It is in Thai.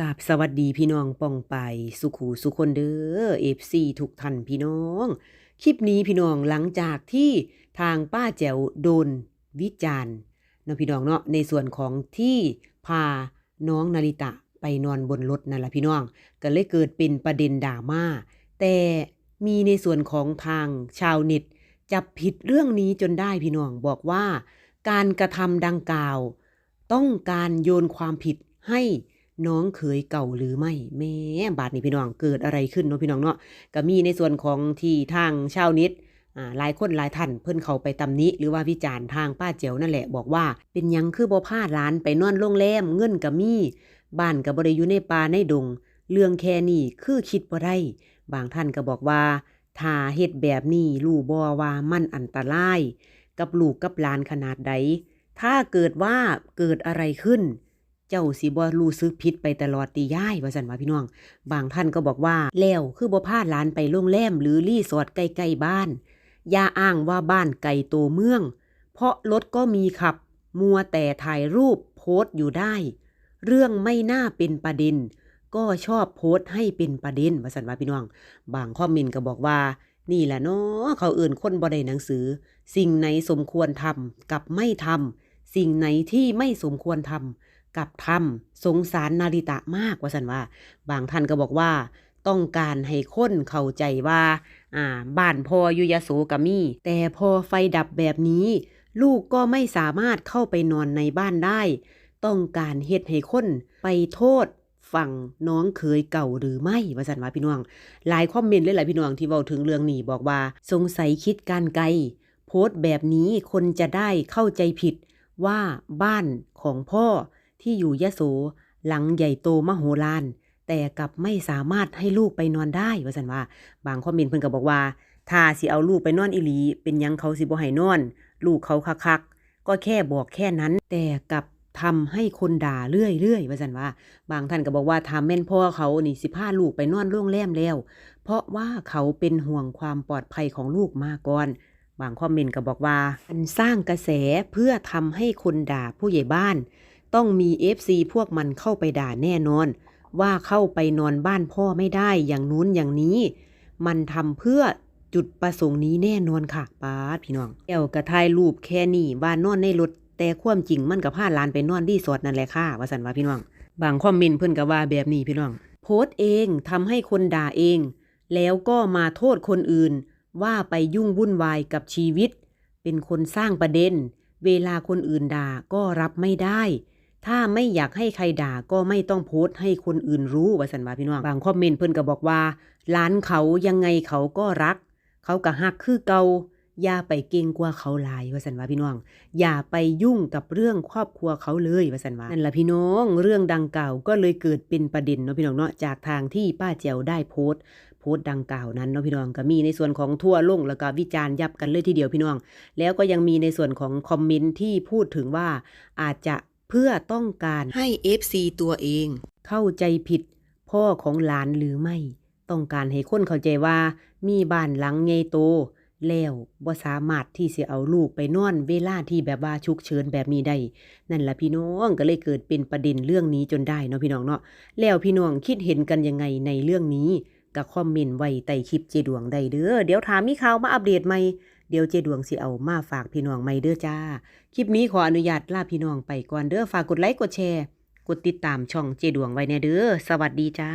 กาบสวัสดีพี่น้องป้องไปสุขูสุคนเด้อเอฟซีทุกท่านพี่น้อง คลิปนี้พี่น้องหลังจากที่ทางป้าแจ๋วโดนวิจารณ์เนาะพี่น้องเนาะในส่วนของที่พาน้องนาริตะไปนอนบนรถนั่นแหละพี่น้อง ก็เลยเกิดเป็นประเด็นดราม่าแต่มีในส่วนของทางชาวเน็ตจับผิดเรื่องนี้จนได้พี่น้องบอกว่า การกระทำดังกล่าว ต้องการโยนความผิดให้ น้องเขยเก่าหรือไม่แม่บาดนี้พี่น้องเกิดอะไรขึ้นเนาะพี่น้องเนาะก็มีในส่วนของที่ทางชาวน็ตอ่าหลายคนหลายท่านเพิ่นเขาไปตำหนิหรือว่าวิจารณ์ทางป้าเจียวนั่นแหละบอกว่า เป็นยังคือบ่พาหลานไปนอนโรงแรมเงินก็มีบ้านก็บ่ได้อยู่ในป่าในดง เรื่องแค่นี้คือคิดบ่ได้บางท่านก็บอกว่าถ้าเฮ็ดแบบนี้รู้บ่ว่ามันอันตราย กับลูกกับหลานขนาดใดถ้าเกิดว่าเกิดอะไรขึ้น เจ้าสิบ่รู้สึกผิดไปตลอดตีย่ายว่าสันว่าพี่น้อง บางท่านก็บอกว่า แล้วคือบ่พาหลานไปโรงแรมหรือรีสอร์ทใกล้ๆบ้าน อย่าอ้างว่าบ้านไกลตัวเมือง เพราะรถก็มีขับ มัวแต่ถ่ายรูปโพสต์อยู่ได้ เรื่องไม่น่าเป็นประเด็น ก็ชอบโพสต์ให้เป็นประเด็นว่าสันว่าพี่น้อง บางคอมเมนต์ก็บอกว่านี่แหละเนาะเขาเอื่นคนบ่ได้หนังสือ สิ่งไหนสมควรทำกับไม่ทำสิ่งไหนที่ไม่สมควรทำ กับทำสงสารนาริตะมากว่าสันว่า บางท่านก็บอกว่า ต้องการให้คนเข้าใจว่าอ่าบ้านพออยู่ยโสกะมี แต่พอไฟดับแบบนี้ ลูกก็ไม่สามารถเข้าไปนอนในบ้านได้ ต้องการเฮ็ดให้คนไปโทษฝั่งน้องเคยเก่าหรือไม่ว่าสันว่าพี่น้อง หลายคอมเมนต์เลยหลายพี่น้องที่เว้าถึงเรื่องนี้บอกว่า สงสัยคิดการไกล โพสต์แบบนี้คนจะได้เข้าใจผิดว่าบ้านของพ่อ ที่อยู่ยะโสหลังใหญ่โตมโหฬารแต่กลับไม่สามารถให้ลูกไปนอนได้ว่าสันว่า บางคอมเมนต์เพิ่นก็บอกว่าถ้าสิเอาลูกไปนอนอีหลี เป็นยังเขาสิบ่ให้นอน ลูกเขาคักๆก็แค่บอกแค่นั้น แต่กลับทำให้คนด่าเรื่อยๆว่าสันว่า บางท่านก็บอกว่าทำแม่นพ่อเขานี่สิพาลูกไปนอนโรงแรมแล้ว เพราะว่าเขาเป็นห่วงความปลอดภัยของลูกมาก่อนบางคอมเมนต์ก็บอกว่ามันสร้างกระแสเพื่อทำให้คนด่าผู้ใหญ่บ้าน ต้องมี FC พวกมันเข้าไปด่าแน่นอน ว่าเข้าไปนอนบ้านพ่อไม่ได้อย่างนู้นอย่างนี้ มันทำเพื่อจุดประสงค์นี้แน่นอนค่ะป้าพี่น้องแอวกระทายรูปแค่นี้บ้านนอนในรถแต่ความจริงมันกับพาลานไปนอนรีสอร์ทนั่นแหละค่ะว่าสันว่าพี่น้องบางคอมเมนต์เพิ่อนก็ว่าแบบนี้พี่น้อง โพสต์เองทำให้คนด่าเอง แล้วก็มาโทษคนอื่น ว่าไปยุ่งวุ่นวายกับชีวิต เป็นคนสร้างประเด็น เวลาคนอื่นด่าก็รับไม่ได้ ถ้าไม่อยากให้ใครด่าก็ไม่ต้องโพสต์ให้คนอื่นรู้ว่าสันว่าพี่น้อง บางคอมเมนต์เพิ่อนก็บอกว่าร้านเขายังไงเขาก็รัก เขาก็ฮักคือเกาอย่าไปเก่งกว่าเขาลายว่าสันว่าพี่น้อง อย่าไปยุ่งกับเรื่องครอบครัวเขาเลยว่าสันว่านั่นแหละพี่น้อง เรื่องดังกล่าวก็เลยเกิดเป็นประเด็นเนาะพี่น้องเนาะจากทางที่ป้าเจียวได้โพสต์โพสต์ดังกล่าวนั้นเนาะพี่น้องก็มีในส่วนของทั่วโลกแล้วก็วิจารณ์ยับกันเลยทีเดียวพี่น้อง แล้วก็ยังมีในส่วนของคอมเมนต์ที่พูดถึงว่าอาจจะ เพื่อต้องการให้ FC ตัวเอง เข้าใจผิดพ่อของหลานหรือไม่ ต้องการให้คนเข้าใจว่า มีบ้านหลังใหญ่โต แล้วบ่สามารถที่จะเอาลูกไปนอนเวลาที่แบบว่าฉุกเฉินแบบนี้ได้ นั่นล่ะพี่น้องก็เลยเกิดเป็นประเด็นเรื่องนี้จนได้เนาะพี่น้องเนาะแล้วพี่น้องคิดเห็นกันยังไงในเรื่องนี้ก็คอมเมนต์ไว้ใต้คลิปเจดวงได้เด้อเดี๋ยวถามมีข่าวมาอัปเดตใหม่ เดี๋ยวเจดวงสิเอามาฝากพี่น้องใหม่เด้อจ้า คลิปนี้ขออนุญาตลาพี่น้องไปก่อนเด้อฝากกดไลค์กดแชร์ กดติดตามช่องเจดวงไว้แน่เด้อสวัสดีจ้า